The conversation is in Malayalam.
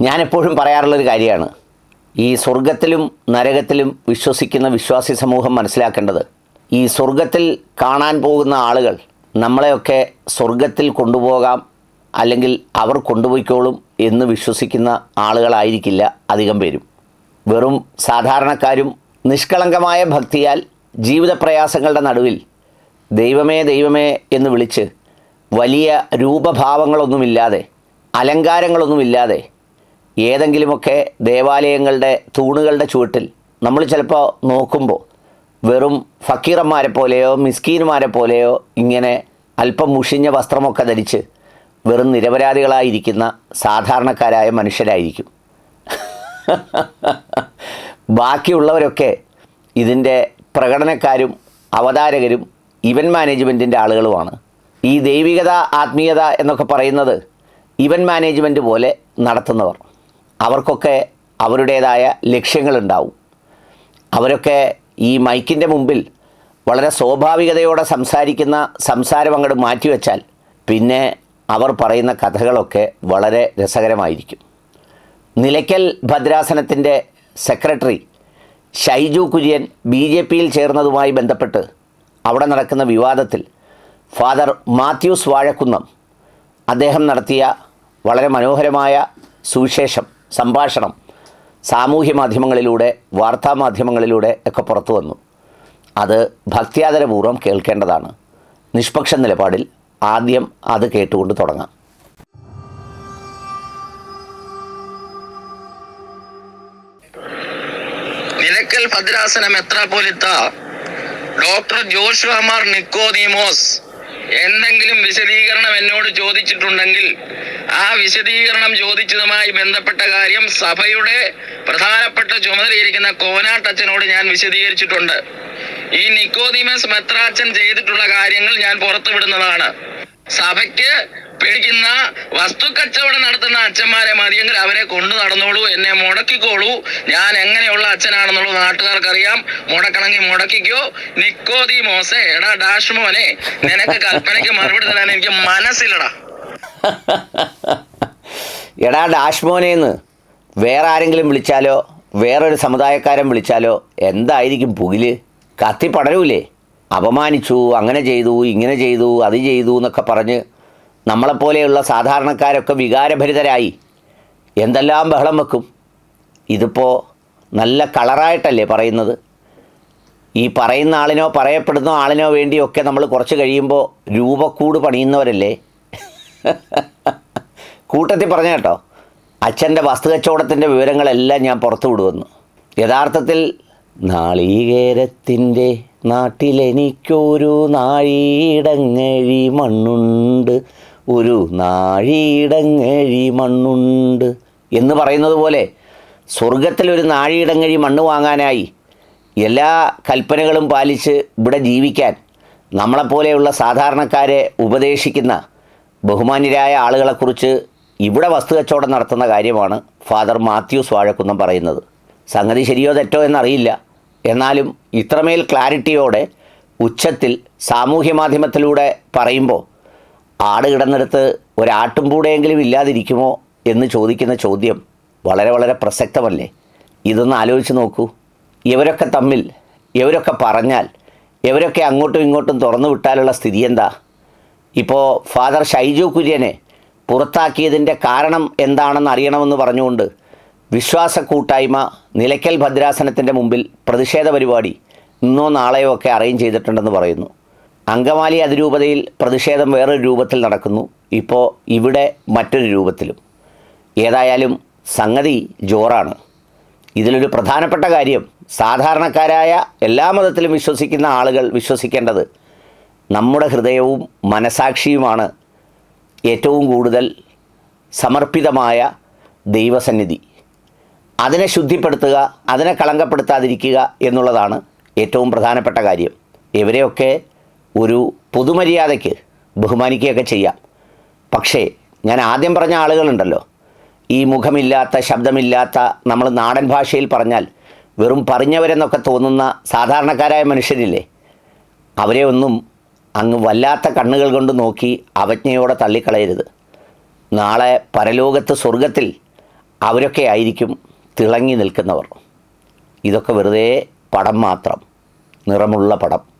ഞാനെപ്പോഴും പറയാറുള്ളൊരു കാര്യമാണ്. ഈ സ്വർഗത്തിലും നരകത്തിലും വിശ്വസിക്കുന്ന വിശ്വാസി സമൂഹം മനസ്സിലാക്കേണ്ടത് ഈ സ്വർഗത്തിൽ കാണാൻ പോകുന്ന ആളുകൾ നമ്മളെയൊക്കെ സ്വർഗത്തിൽ കൊണ്ടുപോകാം അല്ലെങ്കിൽ അവർ കൊണ്ടുപോയിക്കോളും എന്ന് വിശ്വസിക്കുന്ന ആളുകളായിരിക്കില്ല അധികം പേരും. വെറും സാധാരണക്കാരും നിഷ്കളങ്കമായ ഭക്തിയാൽ ജീവിത പ്രയാസങ്ങളുടെ നടുവിൽ ദൈവമേ ദൈവമേ എന്ന് വിളിച്ച് വലിയ രൂപഭാവങ്ങളൊന്നുമില്ലാതെ അലങ്കാരങ്ങളൊന്നുമില്ലാതെ ഏതെങ്കിലുമൊക്കെ ദേവാലയങ്ങളുടെ തൂണുകളുടെ ചുവട്ടിൽ നമ്മൾ ചിലപ്പോൾ നോക്കുമ്പോൾ വെറും ഫക്കീറന്മാരെ പോലെയോ മിസ്കീന്മാരെ പോലെയോ ഇങ്ങനെ അല്പം മുഷിഞ്ഞ വസ്ത്രമൊക്കെ ധരിച്ച് വെറും നിരപരാധികളായിരിക്കുന്ന സാധാരണക്കാരായ മനുഷ്യരായിരിക്കും. ബാക്കിയുള്ളവരൊക്കെ ഇതിന്റെ പ്രകടനക്കാരും അവതാരകരും ഇവന്റ് മാനേജ്മെന്റിന്റെ ആളുകളുമാണ്. ഈ ദൈവികത ആത്മീയത എന്നൊക്കെ പറയുന്നത് ഇവന്റ് മാനേജ്മെന്റ് പോലെ നടത്തുന്നവർ. അവർക്കൊക്കെ അവരുടേതായ ലക്ഷ്യങ്ങളുണ്ടാവും. അവരൊക്കെ ഈ മൈക്കിന്റെ മുമ്പിൽ വളരെ സ്വാഭാവികതയോടെ സംസാരിക്കുന്ന സംസാരം അങ്ങോട്ട് മാറ്റിവെച്ചാൽ പിന്നെ അവർ പറയുന്ന കഥകളൊക്കെ വളരെ രസകരമായിരിക്കും. Nilakkal ഭദ്രാസനത്തിന്റെ secretary Shaiju Kurian B J പിയിൽ ചേർന്നതുമായി ബന്ധപ്പെട്ട് അവിടെ നടക്കുന്ന വിവാദത്തിൽ ഫാദർ മാത്യൂസ് വാഴക്കുന്നം അദ്ദേഹം നടത്തിയ വളരെ മനോഹരമായ സുവിശേഷം. സംഭാഷണം സാമൂഹ്യ മാധ്യമങ്ങളിലൂടെ വാർത്താ മാധ്യമങ്ങളിലൂടെ ഒക്കെ പുറത്തു വന്നു. അത് ഭക്ത്യാദരപൂർവം കേൾക്കേണ്ടതാണ്. നിഷ്പക്ഷ നിലപാടിൽ ആദ്യം അത് കേട്ടുകൊണ്ട് തുടങ്ങാം. നിലക്കൽ ഭദ്രാസനം എത്ര പോലിത്ത? ഡോക്ടർ ജോഷുമാർ നിക്കോദീമോസ് എന്തെങ്കിലും വിശദീകരണം എന്നോട് ചോദിച്ചിട്ടുണ്ടെങ്കിൽ ആ വിശദീകരണം ചോദിച്ചതുമായി ബന്ധപ്പെട്ട കാര്യം സഭയുടെ പ്രധാനപ്പെട്ട ചുമതലയിരിക്കുന്ന കോനാട്ടച്ചനോട് ഞാൻ വിശദീകരിച്ചിട്ടുണ്ട്. ഈ നിക്കോദീമസ് മെത്രാച്ചൻ ചെയ്തിട്ടുള്ള കാര്യങ്ങൾ ഞാൻ പുറത്തുവിടുന്നതാണ്. സഭയ്ക്ക് പിടിക്കുന്ന വസ്തുക്കച്ചവടം നടത്തുന്ന അച്ഛന്മാരെ മതിയെങ്കിൽ അവരെ കൊണ്ടു നടന്നോളൂ എന്നെ മുടക്കിക്കോളൂ. ഞാൻ എങ്ങനെയുള്ള അച്ഛനാണെന്നുള്ളത് നാട്ടുകാർക്കറിയാം. മുടക്കണമെങ്കിൽ മുടക്കിക്കോ. നിക്കോതി മോസെ എടാ ഡാഷ് മോനെ നിനക്ക് കൽപ്പനയ്ക്ക് മറുപടി തരാൻ എനിക്ക് മനസ്സിലടാ എടാ ഡാഷ് മോനേന്ന് വേറെ ആരെങ്കിലും വിളിച്ചാലോ വേറൊരു സമുദായക്കാരൻ വിളിച്ചാലോ എന്തായിരിക്കും പുകിൽ? കത്തി പടരൂലേ? അപമാനിച്ചു അങ്ങനെ ചെയ്തു ഇങ്ങനെ ചെയ്തു അത് ചെയ്തു എന്നൊക്കെ പറഞ്ഞ് നമ്മളെപ്പോലെയുള്ള സാധാരണക്കാരൊക്കെ വികാരഭരിതരായി. എന്തെല്ലാം ബഹളം വെക്കും. ഇതിപ്പോൾ നല്ല കളറായിട്ടല്ലേ പറയുന്നത്. ഈ പറയുന്ന ആളിനോ പറയപ്പെടുന്ന ആളിനോ വേണ്ടിയൊക്കെ നമ്മൾ കുറച്ച് കഴിയുമ്പോൾ രൂപക്കൂട് പണിയുന്നവരല്ലേ? കൂട്ടത്തിൽ പറഞ്ഞ കേട്ടോ അച്ഛന്റെ വസ്തുകച്ചവടത്തിന്റെ വിവരങ്ങളെല്ലാം ഞാൻ പുറത്തു വിടുവന്നു. യഥാർത്ഥത്തിൽ നാളീകേരത്തിന്റെ നാട്ടിലെനിക്കൊരു നാഴീടങ്ങഴി മണ്ണുണ്ട്. ഒരു നാഴിയിടങ്ങഴി മണ്ണുണ്ട് എന്ന് പറയുന്നത് പോലെ സ്വർഗത്തിലൊരു നാഴിയിടങ്ങഴി മണ്ണ് വാങ്ങാനായി എല്ലാ കൽപ്പനകളും പാലിച്ച് ഇവിടെ ജീവിക്കാൻ നമ്മളെപ്പോലെയുള്ള സാധാരണക്കാരെ ഉപദേശിക്കുന്ന ബഹുമാന്യരായ ആളുകളെക്കുറിച്ച് ഇവിടെ വസ്തു കച്ചവടം നടത്തുന്ന കാര്യമാണ് ഫാദർ മാത്യൂസ് വാഴക്കുന്നം പറയുന്നത്. സംഗതി ശരിയോ തെറ്റോ എന്നറിയില്ല. എന്നാലും ഇത്രമേൽ ക്ലാരിറ്റിയോടെ ഉച്ചത്തിൽ സാമൂഹ്യ മാധ്യമത്തിലൂടെ പറയുമ്പോൾ ആട് കിടന്നിടത്ത് ഒരാട്ടുംപൂടെയെങ്കിലും ഇല്ലാതിരിക്കുമോ എന്ന് ചോദിക്കുന്ന ചോദ്യം വളരെ വളരെ പ്രസക്തമല്ലേ? ഇതൊന്ന് ആലോചിച്ച് നോക്കൂ. ഇവരൊക്കെ തമ്മിൽ ഇവരൊക്കെ പറഞ്ഞാൽ ഇവരൊക്കെ അങ്ങോട്ടും ഇങ്ങോട്ടും തുറന്നു വിട്ടാലുള്ള സ്ഥിതി എന്താ ഇപ്പോൾ ഫാദർ ഷൈജു കുര്യനെ പുറത്താക്കിയതിന്റെ കാരണം എന്താണെന്ന് അറിയണമെന്ന് പറഞ്ഞുകൊണ്ട് വിശ്വാസ കൂട്ടായ്മ നിലയ്ക്കൽ ഭദ്രാസനത്തിന്റെ മുമ്പിൽ പ്രതിഷേധ പരിപാടി ഇന്നോ നാളെയോ ഒക്കെ അറേഞ്ച് ചെയ്തിട്ടുണ്ടെന്ന് പറയുന്നു. അങ്കമാലി അതിരൂപതയിൽ പ്രതിഷേധം വേറൊരു രൂപത്തിൽ നടക്കുന്നു. ഇപ്പോൾ ഇവിടെ മറ്റൊരു രൂപത്തിലും. ഏതായാലും സംഗതി ജോറാണ്. ഇതിലൊരു പ്രധാനപ്പെട്ട കാര്യം സാധാരണക്കാരായ എല്ലാ മതത്തിലും വിശ്വസിക്കുന്ന ആളുകൾ വിശ്വസിക്കേണ്ടത് നമ്മുടെ ഹൃദയവും മനസാക്ഷിയുമാണ് ഏറ്റവും കൂടുതൽ സമർപ്പിതമായ ദൈവസന്നിധി. അതിനെ ശുദ്ധിപ്പെടുത്തുക അതിനെ കളങ്കപ്പെടുത്താതിരിക്കുക എന്നുള്ളതാണ് ഏറ്റവും പ്രധാനപ്പെട്ട കാര്യം. ഇവരെയൊക്കെ ഒരു പൊതുമര്യാദയ്ക്ക് ബഹുമാനിക്കുകയൊക്കെ ചെയ്യാം. പക്ഷേ ഞാൻ ആദ്യം പറഞ്ഞ ആളുകളുണ്ടല്ലോ. ഈ മുഖമില്ലാത്ത ശബ്ദമില്ലാത്ത നമ്മൾ നാടൻ ഭാഷയിൽ പറഞ്ഞാൽ വെറും പറഞ്ഞവരെന്നൊക്കെ തോന്നുന്ന സാധാരണക്കാരായ മനുഷ്യരില്ലേ? അവരെ ഒന്നും അങ്ങ് വല്ലാത്ത കണ്ണുകൾ കൊണ്ട് നോക്കി അവജ്ഞയോടെ തള്ളിക്കളയരുത്. നാളെ പരലോകത്ത് സ്വർഗത്തിൽ അവരൊക്കെ ആയിരിക്കും തിളങ്ങി നിൽക്കുന്നവർ. ഇതൊക്കെ വെറുതെ പടം മാത്രം. നിറമുള്ള പടം.